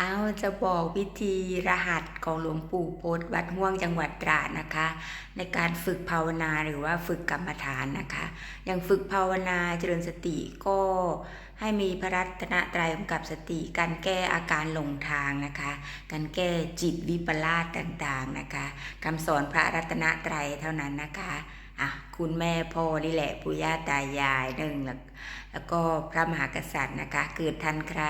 เอาจะบอกวิธีรหัสของหลวงปู่โพธิ์วัดห่วงจังหวัดตราดนะคะ ในการฝึกภาวนาหรือว่าฝึกกรรมฐานนะคะ อย่างฝึกภาวนาเจริญสติก็ให้มีพระรัตนตรัยกำกับสติการแก้อาการหลงทางนะคะ การแก้จิตวิปลาสต่างๆนะคะคำสอนพระรัตนตรัยเท่านั้นนะคะ อะคุณแม่พ่อนี่แหละปู่ย่าตายายหนึ่งแล้วแล้วก็พระมหากษัตริย์นะคะเกิดทันใคร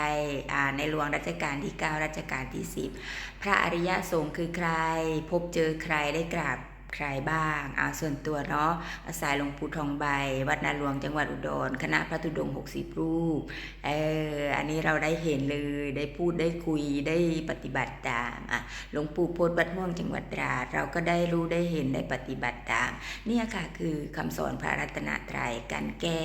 อ่าในหลวงรัชกาลที่ 9 รัชกาลที่ 10 พระอริยสงฆ์คือใคร พบเจอใครได้กราบ ใครบ้างเอาส่วนตัวเนาะอาศัยหลวงปู่ทองใบ วัดนาหลวงจังหวัดอุดร คณะพระธุดงค์60รูป เออ อันนี้เราได้เห็นเลย ได้พูดได้คุยได้ปฏิบัติตาม อะ หลวงปู่โพธิ์วัดม่วงจังหวัดตราด เราก็ได้รู้ได้เห็นได้ปฏิบัติตาม เนี่ยค่ะคือคำสอนพระรัตนตรัยการแก้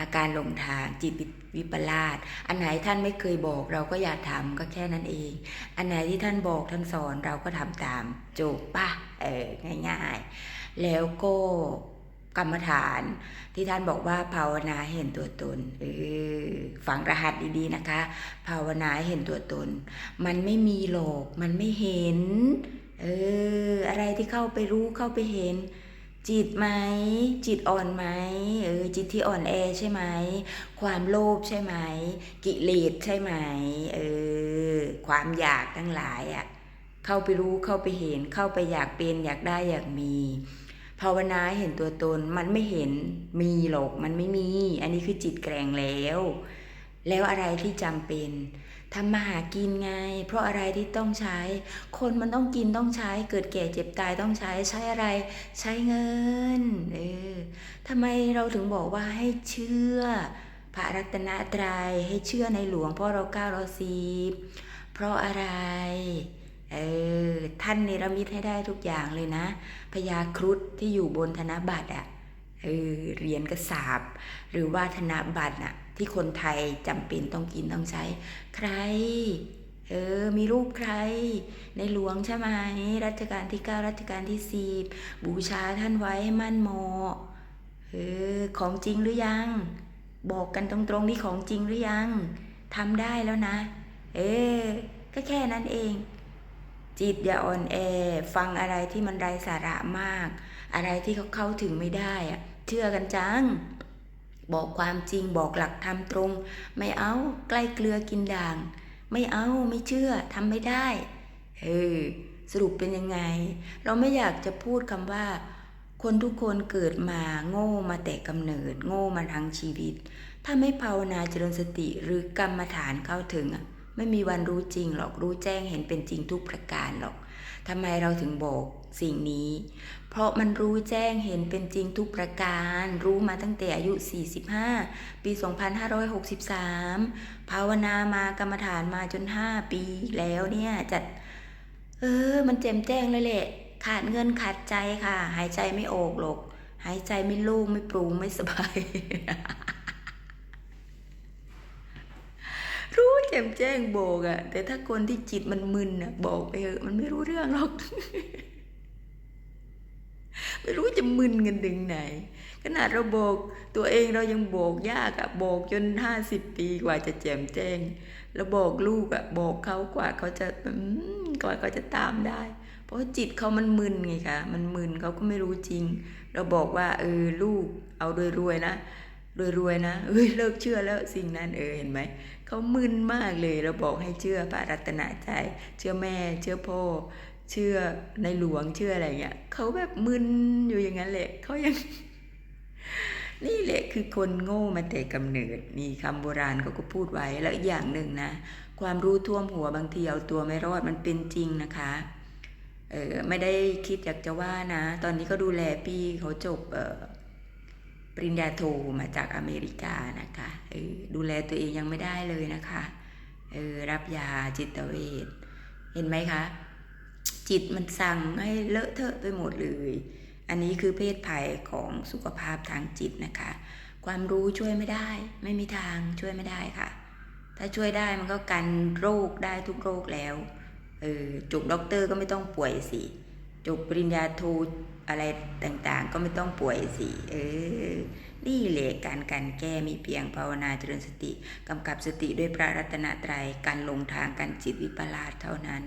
อาการหลงทางจิตวิปลาสอันไหนท่านไม่เคยบอกเราก็อย่าทำก็แค่นั้นเอง อันไหนที่ท่านบอกท่านสอนเราก็ทำตามจบป่ะเออง่ายๆ แล้วก็กรรมฐานที่ท่านบอกว่าภาวนาเห็นตัวตนเออฝังรหัสดีๆนะคะ ภาวนาเห็นตัวตน มันไม่มีหรอกมันไม่เห็นเอออะไรที่เข้าไปรู้เข้าไปเห็น จิตไหมจิตอ่อนไหมเออจิตที่อ่อนแอใช่ไหม ความโลภใช่ไหม กิเลสใช่ไหมเออความอยากทั้งหลายอะ่ะเข้าไปรู้เข้าไปเห็นเข้าไปอยากเป็นอยากได้อยากมีภาวนาเห็นตัวตนมันไม่เห็นมีหรอกมันไม่มี อันนี้คือจิตแกร่งแล้ว แล้วอะไรที่จำเป็นทำมาหากินไง เพราะอะไรที่ต้องใช้ คนมันต้องกินต้องใช้ เกิดแก่เจ็บตายต้องใช้ใช้อะไร ใช้เงินเออทำไมเราถึงบอกว่าให้เชื่อ พระรัตนตรยัยให้เชื่อในหลวงพ่อเราเก้าเราสิบเพราะอะไรเออท่านเนรมิตให้ได้ทุกอย่างเลยนะพญาครุฑที่อยู่บนธนบัตรอะเออเหรียญกระสาบหรือว่าธนบัตรน่ะ ที่คนไทยจำเป็นต้องกินต้องใช้ ใคร เออ มีรูปใคร ในหลวงใช่ไหมรัชกาลที่เก้ารัชกาลที่สิบบูชาท่านไว้ให้มั่นเหมาะเออของจริงหรือยัง บอกกันตรงๆนี่ของจริงหรือยังทำได้แล้วนะ เออก็แค่นั้นเอง จิตอย่าอ่อนแอ ฟังอะไรที่มันไร้สาระมาก อะไรที่เขาเข้าถึงไม่ได้อะเชื่อกันจัง บอกความจริงบอกหลักธรรมตรง ไม่เอาใกล้เกลือกินด่าง ไม่เอาไม่เชื่อทำไม่ได้เออสรุปเป็นยังไง เราไม่อยากจะพูดคำว่า คนทุกคนเกิดมาโง่มาแต่กำเนิด โง่มาทั้งชีวิต ถ้าไม่ภาวนาเจริญสติหรือกรรมฐานเข้าถึงไม่มีวันรู้จริงหรอกรู้แจ้งเห็นเป็นจริงทุกประการหรอกทำไมเราถึงบอก สิ่งนี้ เพราะมันรู้แจ้งเห็นเป็นจริงทุกประการ รู้มาตั้งแต่อายุ 45 ปี 2563 ภาวนา มากรรมฐานมาจน 5 ปีแล้วเนี่ยจัด เออ มันแจ่มแจ้งเลยแหละ ขาดเงินขาดใจค่ะ หายใจไม่ออกหรอก หายใจไม่โล่งไม่ปร่งไม่สบาย รู้แจ่มแจ้งบอกอะแต่ถ้าคนที่จิตมันมึนอะบอกไปเอะมันไม่รู้เรื่องหรอก ไม่รู้จะมึนกันถึงไหน ขนาดเราบอกตัวเองเรายังบอกยากอะบอกจนห้าสิบปีกว่าจะแจ่มแจ้งแล้วบอกลูกอะบอกเขากว่าเขาจะอืมกว่าเขาจะตามได้ เพราะจิตเขามันมึนไงคะมันมึนเขาก็ไม่รู้จริง เราบอกว่าเออลูกเอาโดยรวยนะรวยๆนะเอ้ยเลิกเชื่อแล้วสิ่งนั้นเออเห็นไหมเขามึนมากเลยเราบอกให้เชื่อพระรัตนตรัยเชื่อแม่ เชื่อพ่อ เชื่อในหลวงเชื่ออะไรเงี้ยเขาแบบมึนอยู่อย่างนั้นแหละเขายัง นี่แหละคือคนโง่มาแต่กำเนิดนี่คำโบราณเขาก็พูดไว้แล้วอีกอย่างหนึ่งนะ ความรู้ท่วมหัวบางทีเอาตัวไม่รอดมันเป็นจริงนะคะเออไม่ได้คิดอยากจะว่านะ ตอนนี้ก็ดูแลพี่เขาจบเออปริญญาโทมาจากอเมริกานะคะเออดูแลตัวเองยังไม่ได้เลยนะคะเออรับยาจิตเวชเห็นไหมคะ จิตมันสั่งให้เลอะเทอะไปหมดเลย อันนี้คือเพศภัยของสุขภาพทางจิตนะคะ ความรู้ช่วยไม่ได้ ไม่มีทางช่วยไม่ได้ค่ะ ถ้าช่วยได้มันก็กันโรคได้ทุกโรคแล้วเออจบด็อกเตอร์ก็ไม่ต้องป่วยสิจบปริญญาโทอะไรต่างๆ ก็ไม่ต้องป่วยสิเออนี่แหละการกันแก้มีเพียงภาวนาเจริญสติ กำกับสติด้วยพระรัตนตรัยการลงทางการจิตวิปลาสเท่านั้น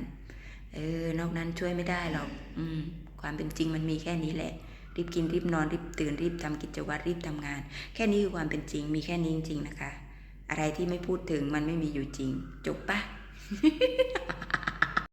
เออนอกนั้นช่วยไม่ได้หรอก อืม ความเป็นจริงมันมีแค่นี้แหละ รีบกินรีบนอนรีบตื่นรีบทำกิจวัตรรีบทำงาน แค่นี้คือความเป็นจริง มีแค่นี้จริงๆนะคะ อะไรที่ไม่พูดถึงมันไม่มีอยู่จริง จบปะ